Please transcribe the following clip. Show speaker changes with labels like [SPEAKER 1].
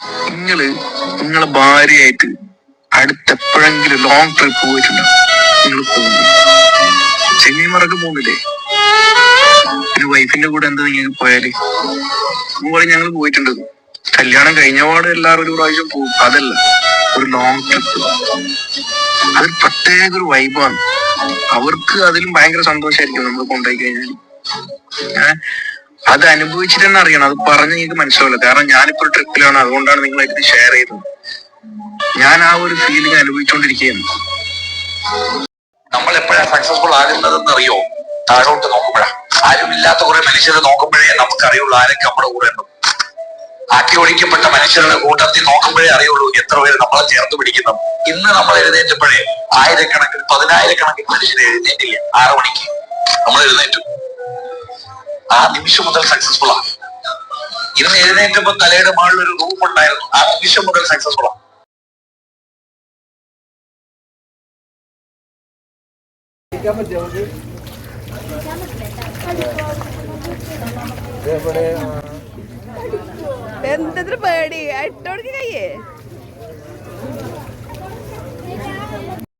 [SPEAKER 1] നിങ്ങൾ നിങ്ങളെ ഭാര്യയായിട്ട് അടുത്തെപ്പോഴെങ്കിലും ലോങ് ട്രിപ്പ് പോയിട്ടുണ്ടോ? നിങ്ങൾ പോകുന്നു ചെങ്ങൈമാരൊക്കെ പോകുന്നില്ലേ ഒരു വൈഫിന്റെ കൂടെ എന്താ നിങ്ങൾ പോയാൽ? അതുപോലെ ഞങ്ങൾ പോയിട്ടുണ്ട്. കല്യാണം കഴിഞ്ഞ പാട് എല്ലാവരും ഒരു പ്രാവശ്യം പോകും അതല്ല ഒരു ലോങ് ട്രിപ്പ് അതൊരു പ്രത്യേക ഒരു വൈബാണ് അവർക്ക് അതിലും ഭയങ്കര സന്തോഷമായിരിക്കും നമ്മൾ കൊണ്ടുപോയി കഴിഞ്ഞാൽ അത് അനുഭവിച്ചിട്ട് തന്നെ അറിയണം. അത് പറഞ്ഞ് നിങ്ങൾക്ക് മനസ്സിലാവില്ല. കാരണം ഞാനിപ്പോ ട്രിപ്പിലാണ്. അതുകൊണ്ടാണ് നിങ്ങൾ നിങ്ങളായിട്ട് ഷെയർ ചെയ്തത്. ഞാൻ ആ ഒരു ഫീലിംഗ് അനുഭവിച്ചുകൊണ്ടിരിക്കുകയാണ്
[SPEAKER 2] നമ്മൾ എപ്പോഴാണ് സക്സസ്ഫുൾ ആകുന്നതെന്ന് അറിയോ? താഴോട്ട് നോക്കുമ്പോഴാണ് ആരും ഇല്ലാത്ത കുറെ മനുഷ്യരെ നോക്കുമ്പോഴേ നമുക്കറിയുള്ളൂ ആരൊക്കെ നമ്മുടെ കൂടെ ഉണ്ട്. ആക്കി ഒഴിക്കപ്പെട്ട മനുഷ്യരുടെ കൂട്ടത്തിൽ നോക്കുമ്പോഴേ അറിയുള്ളൂ എത്ര പേര് നമ്മളെ ചേർത്ത് പിടിക്കുന്നു. ഇന്ന് നമ്മൾ എഴുന്നേറ്റപ്പോഴേ ആയിരക്കണക്കിന് പതിനായിരക്കണക്കിന് മനുഷ്യരെ എഴുന്നേറ്റില്ല? ആറു മണിക്ക് നമ്മൾ എഴുന്നേറ്റു. ആ നിമിഷം മുതൽ സക്സസ്ഫുൾ ആണ് ഇന്ന് എഴുന്നേറ്റപ്പോ തലയുടെ മുകളിൽ ഒരു റൂം ഉണ്ടായിരുന്നു. ആ നിമിഷം മുതൽ സക്സസ്ഫുൾ ആണ്
[SPEAKER 3] എന്തെത്ര പേടി? ഇട്ടോടുക്ക് കയ്യേ?